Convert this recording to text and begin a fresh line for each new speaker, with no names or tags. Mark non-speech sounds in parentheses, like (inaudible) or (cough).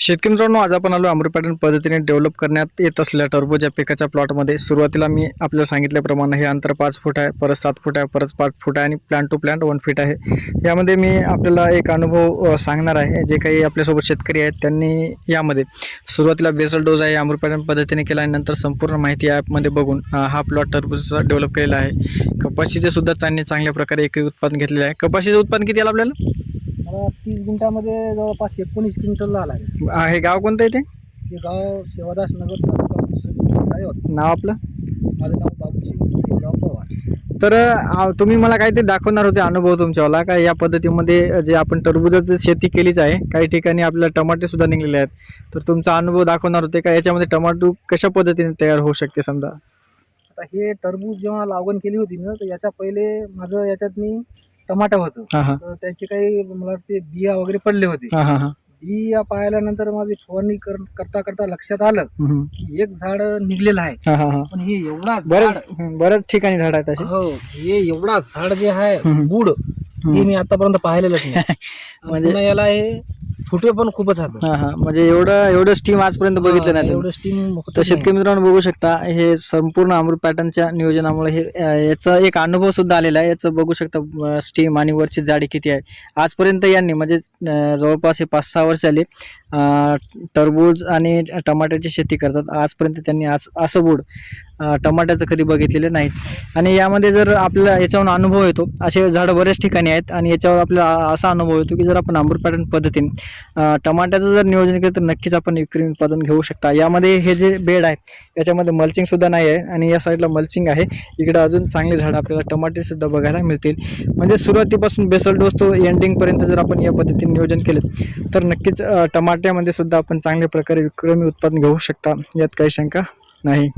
शेतकरी मित्रांनो आज आपण आलो अमृत पद्धतीने डेव्हलप करण्यात येत असलेल्या टरबूज या पिकाच्या प्लॉटमध्ये सुरुवातीला मी आपल्याला सांगितल्याप्रमाणे हे अंतर पाच फूट आहे परत सात फूट आहे परत पाच फूट आहे आणि plant to plant one feet आहे. यामध्ये मी आपल्याला एक अनुभव सांगणार आहे. जे काही आपल्यासोबत शेतकरी आहेत त्यांनी यामध्ये सुरुवातीला बेसल डोज आहे अमृत पद्धतीने केला आणि नंतर संपूर्ण माहिती ॲपमध्ये बघून हा प्लॉट टरबूजचा डेव्हलप केलेला आहे. कपाशीचे सुद्धा त्यांनी चांगल्या प्रकारे एक उत्पादन घेतलेलं आहे. कपाशीचं उत्पादन किती आलं आपल्याला?
मला तीस गुंठामध्ये जवळपास एकोणीस क्विंटल आला आहे.
अ, हे गाव कोणतं आहे ते?
हे गाव सेवादास नगर तालुका पुसद, रायगड.
नाव आपलं?
माझं नाव पवार.
तर अ, तुम्ही मला काहीतरी दाखवणार होते अनुभव तुमच्यावाला का या पद्धतीमध्ये जे आपण टरबूजाची शेती केलीच आहे काही ठिकाणी आपल्याला टमाटे सुद्धा निघलेले आहेत. तर तुमचा अनुभव दाखवणार होते का याच्यामध्ये टमाटो कशा पद्धतीने तयार होऊ शकते समजा?
आता हे टरबूज जेव्हा लागवण केली होती ना तर याच्या पहिले माझं याच्यात मी टमाटा होतं.
हां हां.
तर त्याचे काही मला वाटते बिया वगैरे पडले होते.
हां हां हां.
बिया पाहिल्यानंतर माझी फवारणी कर- करता करता लक्षात आलं
हम्म.
की एक झाड निघलेलं आहे.
हां हां हां.
पण हे एवढा
बरेच
झाड
हं, बऱ्याच ठिकाणी झाड आहेत असे.
हो हे एवढा झाड जे आहे
हम्म.
बुड हे
हम्म.
मी आतापर्यंत पाहिलेलंच नाही. (laughs)
म्हणजे-
पुन्हा याला हे फुटे पण खूपच आहेत.
हां हां. म्हणजे एवढं एवढं स्टीम आजपर्यंत बघितलं नाही.
एवढं स्टीम
तर शेतकरी मित्रांनो बघू शकता हे संपूर्ण अमृत पॅटर्नच्या नियोजनामुळे हे याचा एक अनुभव सुद्धा आलेला आहे. याचं बघू शकता स्टीम आणि वरची जाडी किती आहे. आजपर्यंत यांनी म्हणजे जवळपास हे पाच सहा वर्ष आले टरबूज आणि टमाट्याची शेती करतात. आजपर्यंत त्यांनी आज असं बुड अ, टमाट्याचं कधी बघितलेलं नाही आणि यामध्ये जर आपल्याला याच्यावरून अनुभव येतो असे झाडं बऱ्याच ठिकाणी आहेत आणि याच्यावर आपल्याला असा अनुभव येतो की जर आपण अमृत पॅटर्न पद्धतीने टमाट्याचं जर नियोजन केलं तर नक्कीच आपण विक्री उत्पादन घेऊ शकता. यामध्ये हे जे बेड आहे याच्यामध्ये मल्चिंगसुद्धा नाही आहे आणि या साईडला मल्चिंग आहे. इकडं अजून चांगले झाडं आपल्याला टमाटेसुद्धा बघायला मिळतील. म्हणजे सुरुवातीपासून बेसल डोस तो एंडिंगपर्यंत जर आपण या पद्धतीने नियोजन केले तर नक्कीच टमाट्यामध्ये सुद्धा आपण चांगल्या प्रकारे विक्रमी उत्पादन घेऊ शकता. यात काही शंका नाही.